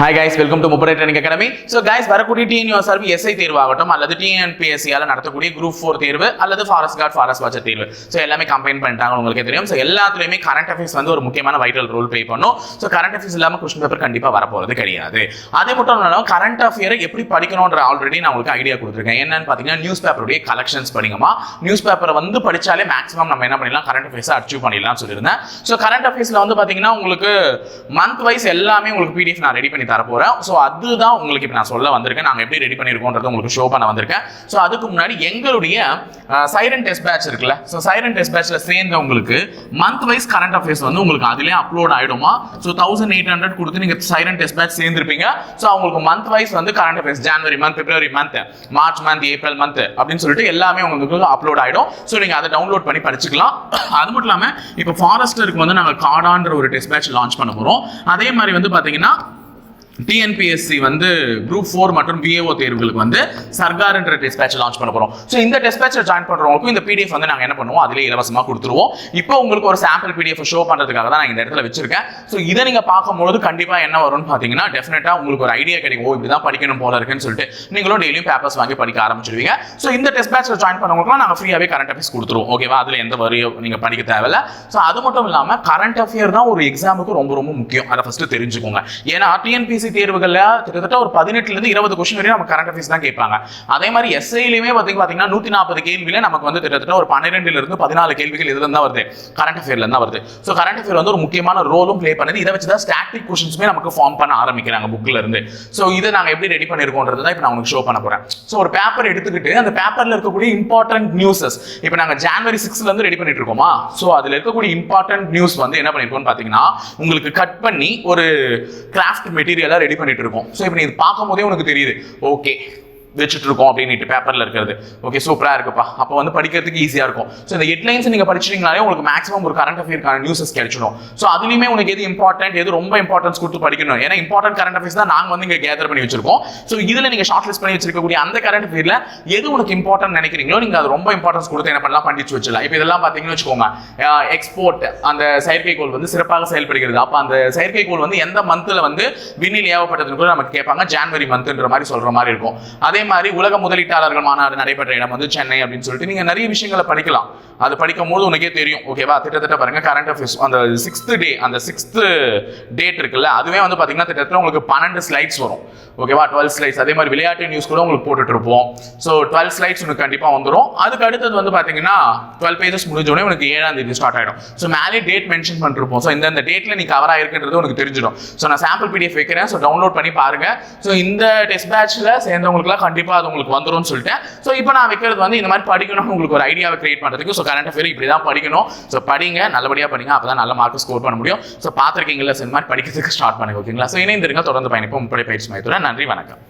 Hi guys welcome to Mupparai training academy so guys வரக்கூடிய TNUSRB SI தேர்வாகட்டும் அல்லது டிஎன்பிஎஸ்சியால் நடத்தக்கூடிய குரூப் ஃபோர் தேர்வு அல்லது ஃபாரஸ்ட் கார்டு ஃபாரஸ்ட் வாட்சர் தேர்வு. ஸோ எல்லாமே கம்பைன் பண்ணிட்டாங்க உங்களுக்கு தெரியும். ஸோ எல்லாத்துலேயுமே கரண்ட் அஃபேர்ஸ் வந்து ஒரு முக்கியமான வைட்டல் ரோல் ப்ளே பண்ணும். ஸோ கரண்ட் அஃபேர்ஸ் இல்லாமல் கொஸ்டின் பேப்பர் கண்டிப்பாக வரப்போகிறது கிடையாது. அது மட்டும் இல்லாமல் கரண்ட் அஃபேரை எப்படி படிக்கணுன்ற ஆல்ரெடி நான் உங்களுக்கு ஐடியா கொடுத்துருக்கேன். என்னன்னு பார்த்தீங்கன்னா நியூஸ் பேப்பருடைய கலெக்ஷன்ஸ் படிங்கம்மா. நியூஸ் பேப்பரை வந்து படிச்சாலே மேக்ஸிமம் நம்ம என்ன பண்ணிடலாம் கரண்ட் அஃபேர்ஸை அச்சீவ் பண்ணிடலாம்னு சொல்லியிருந்தேன். ஸோ கரண்ட் அஃபேர்ஸில் வந்து பார்த்தீங்கன்னா உங்களுக்கு மந்த் வைஸ் எல்லாமே உங்களுக்கு பிடிஎஃப் நான் ரெடி பண்ணி தரப்போகிறேன் ஸோ அதுதான் உங்களுக்கு இப்போ நான் சொல்ல வந்திருக்கேன். நாங்கள் எப்படி ரெடி பண்ணியிருக்கோன்றது உங்களுக்கு ஷோ பண்ண வந்திருக்கேன். ஸோ அதுக்கு முன்னாடி எங்களுடைய சைரன் டெஸ்ட் பேட்ச் இருக்குல்ல. ஸோ சைரன் டெஸ்ட் பேட்ச்சில் சேர்ந்த உங்களுக்கு மந்த் வைஸ் கரண்ட் அஃபேர்ஸ் வந்து உங்களுக்கு அதிலே அப்லோட் ஆகிடுமா ஸோ தௌசண்ட் எயிட் ஹண்ட்ரட் கொடுத்து நீங்கள் சைரன் டெஸ்ட் பேட்ச் சேர்ந்துருப்பீங்க. ஸோ அவங்களுக்கு மந்த் வைஸ் வந்து கரண்ட் அஃபேர்ஸ் ஜனவரி மந்த் பிப்ரவரி month March month April month அப்படின்னு சொல்லிட்டு எல்லாமே உங்களுக்கு அப்லோட் ஆகிடும் ஸோ நீங்கள் அதை டவுன்லோட் பண்ணி படிச்சுக்கலாம். அது மட்டும் இல்லாமல் இப்போ ஃபாரஸ்டருக்கு வந்து நாங்கள் காடான்ற ஒரு டெஸ்ட் பேட்ச் லான்ச் பண்ண போகிறோம் அதே மாதிரி வந்து பார்த்தீங்கன்னா டிஎன்பிஎஸ்சி வந்து குரூப் ஃபோர் மற்றும் பிஏஓ தேர்வுகளுக்கு வந்து சர்கார்ன்ற டெஸ்ட் பேட்ச் லான்ச் பண்ண போகிறோம் ஸோ இந்த டெஸ்ட் ஜாயின் பண்ணுறவங்களுக்கும் இந்த பிடிஎஃப் வந்து நாங்கள் என்ன பண்ணுவோம்? அதிலே இலவசமாக கொடுத்துருவோம். இப்போ உங்களுக்கு ஒரு சாம்பிள் பிடிஎஃப் ஷோ பண்ணுறதுக்காக தான் நான் இந்த இடத்துல வச்சிருக்கேன். ஸோ இதை நீங்க பார்க்கும்போது கண்டிப்பா என்ன வரும்னு பார்த்தீங்கன்னா டெஃபினட்டா உங்களுக்கு ஒரு ஐடியா கிடைக்கும். ஓ இப்படி தான் படிக்கணும் போல இருக்குன்னு சொல்லிட்டு நீங்களும் டெய்லியும் பேப்பர்ஸ் வாங்கி படிக்க ஆரம்பிச்சிருவீங்க. ஸோ இந்த டெஸ்ட் பேட்சில் ஜாயின் பண்ணவங்களுக்குலாம் நாங்கள் ஃப்ரீயாகவே கரண்ட் அஃபேர்ஸ் கொடுத்துருவோம். ஓகேவா அதில் எந்த வரியும் நீங்க படிக்க தேவையில்ல. ஸோ அது மட்டும் இல்லாமல் கரண்ட் அஃபேர் தான் ஒரு எக்ஸாமுக்கு ரொம்ப ரொம்ப முக்கியம். அதை ஃபஸ்ட்டு தெரிஞ்சுக்கோங்க. ஏன்னா டிஎன்பிசி தேர்வுகளில் கிட்டத்தட்ட ஒரு பதினெட்டுலேருந்து இருபது கொஸ்டின் வரையும் நம்ம கரண்ட் அஃபேர்ஸ் தான் கேட்பாங்க. அதே மாதிரி எஸ்ஐலையுமே பார்த்தீங்க பார்த்தீங்கன்னா நூற்றி நாற்பது கேள்வியில் நமக்கு வந்து கிட்டத்தட்ட ஒரு பன்னிரெண்டுல இருந்து பதினாலு கேள்விகள் இதுல தான் வருது. கரண்ட் அஃபேர்ல தான் வருது. ஸோ கரண்ட் அஃபேர் வந்து ஒரு முக்கியமான ரோலும் ப்ளே பண்ணுது. இதை வச்சு தான் ஸ்டாட்டிக் கொஷின்ஸுமே நமக்கு ஃபார்ம் பண்ண ஆரம்பிக்கிறாங்க புக்ல இருந்து. ஸோ இதை நாங்கள் எப்படி ரெடி பண்ணியிருக்கோன்றது தான் இப்போ நான் உங்களுக்கு ஷோ பண்ண போறேன். ஸோ ஒரு பேப்பர் எடுத்துக்கிட்டு அந்த பேப்பர்ல இருக்கக்கூடிய இம்பார்ட்டன்ட் நியூஸஸ் இப்போ நாங்கள் ஜான்வரி சிக்ஸ்லேருந்து ரெடி பண்ணிட்டு இருக்கோமா? ஸோ அதுல இருக்கக்கூடிய இம்பார்ட்டன்ட் நியூஸ் வந்து என்ன பண்ணிருக்கோம்னு பார்த்தீங்கன்னா உங்களுக்கு கட் பண்ணி ஒரு கிராஃப்ட் எல்லாம் ரெடி பண்ணிட்டு இருக்கோம். ஸோ இப்போ நீ இது பார்க்கும் போதே உனக்கு தெரியுது. ஓகே வச்சுட்டு இருக்கோம் அப்படின்னு பேப்பர்ல இருக்கிறது. ஓகே சூப்பரா இருக்குப்பா. அப்போ வந்து படிக்கிறதுக்கு ஈஸியா இருக்கும். ஸோ இந்த ஹெட்லைன்ஸ் நீங்க படிச்சிட்டிங்கனாலே உங்களுக்கு மேக்ஸிமம் ஒரு கரண்ட் அஃபேர்க்கான நியூஸஸ் கிடைச்சிடும். ஸோ அதுலயுமே உனக்கு எது இம்பார்ட்டன்ட் எது ரொம்ப இம்பார்ட்டன்ஸ் கொடுத்து படிக்கணும்? ஏன்னா இம்பார்ட்டன்ட் கரண்ட் அஃபேர்ஸ் தான் நாங்கள் வந்து இங்கே கேதர் பண்ணி வச்சிருக்கோம். ஸோ இதுல நீங்க ஷார்ட் லிஸ்ட் பண்ணி வச்சிருக்கக்கூடிய அந்த கரண்ட் அஃபேர்ல எது உங்களுக்கு இம்பார்ட்டன்ட் நினைக்கிறீங்களோ நீங்க அது ரொம்ப இம்பார்ட்டன்ஸ் கொடுத்து என்ன பண்ணலாம் படிச்சு வச்சிடலாம். இப்போ இதெல்லாம் பாத்தீங்கன்னு வச்சுக்கோங்க. எக்ஸ்போர்ட் அந்த செயற்கைக்கோள் வந்து சிறப்பாக செயல்படுகிறது. அப்போ அந்த செயற்கைக்கோள் வந்து எந்த மந்த்ல வந்து விண்ணில் ஏவப்பட்டதுன்னு கூட நமக்கு கேட்பாங்க. ஜான்வரி மந்த்ன்ற மாதிரி சொல்ற மாதிரி இருக்கும். அதே மாதிரி உலக முதலீட்டாளர்கள் மாநாடு நடைபெற்ற இடம் வந்து சென்னை அப்படின்னு சொல்லிட்டு நீங்க நிறைய விஷயங்களை படிக்கலாம். அது படிக்கும் போது உனக்கே தெரியும். ஓகேவா திட்டத்தட்ட பாருங்க. கரண்ட் அஃபேர்ஸ் அந்த சிக்ஸ்த் டே அந்த சிக்ஸ்த் டேட் இருக்குல்ல அதுவே வந்து பார்த்தீங்கன்னா திட்டத்தில் உங்களுக்கு பன்னெண்டு ஸ்லைட்ஸ் வரும். ஓகேவா டுவெல் ஸ்லைட்ஸ் அதே மாதிரி விளையாட்டு நியூஸ் கூட உங்களுக்கு போட்டுட்டு இருப்போம் ஸோ டுவெல் ஸ்லைட்ஸ் உனக்கு கண்டிப்பாக வந்துடும் அதுக்கு அடுத்தது வந்து பார்த்தீங்கன்னா டுவெல் பேஜஸ் முடிஞ்சோடனே உனக்கு ஏழாம் தேதி ஸ்டார்ட் ஆகிடும் ஸோ மேலே டேட் மென்ஷன் பண்ணிருப்போம். ஸோ இந்த டேட்டில் நீ கவர் ஆயிருக்குன்றது உனக்கு தெரிஞ்சிடும். ஸோ நான் சாம்பிள் பிடிஎஃப் வைக்கிறேன். ஸோ டவுன்லோட் பண்ணி பாருங்க. ஸோ இந்த டெஸ்ட் பேட்ச்சில் சேர்ந்தவங்களுக்குலாம் கண்டிப்பாக அது உங்களுக்கு வந்துடும் சொல்லிட்டேன். ஸோ இப்போ நான் வைக்கிறது வந்து இந்த மாதிரி படிக்கணும் உங்களுக்கு ஒரு ஐடியாவை கிரியேட் பண்ணுறதுக்கு ஸோ கரண்ட் அஃபேர் இப்படி தான் படிக்கணும். ஸோ படிங்க நல்லபடியாக படிங்க அப்போ தான் நல்ல மார்க் ஸ்கோர் பண்ண முடியும். ஸோ பார்த்துருக்கீங்களா சார் படிக்கிறதுக்கு ஸ்டார்ட் பண்ணுங்க ஓகேங்களா ஸோ இணைந்திருங்க தொடர்ந்து பயணிப்போம். முப்படை பயிற்சி மையத்துடன் நன்றி வணக்கம்.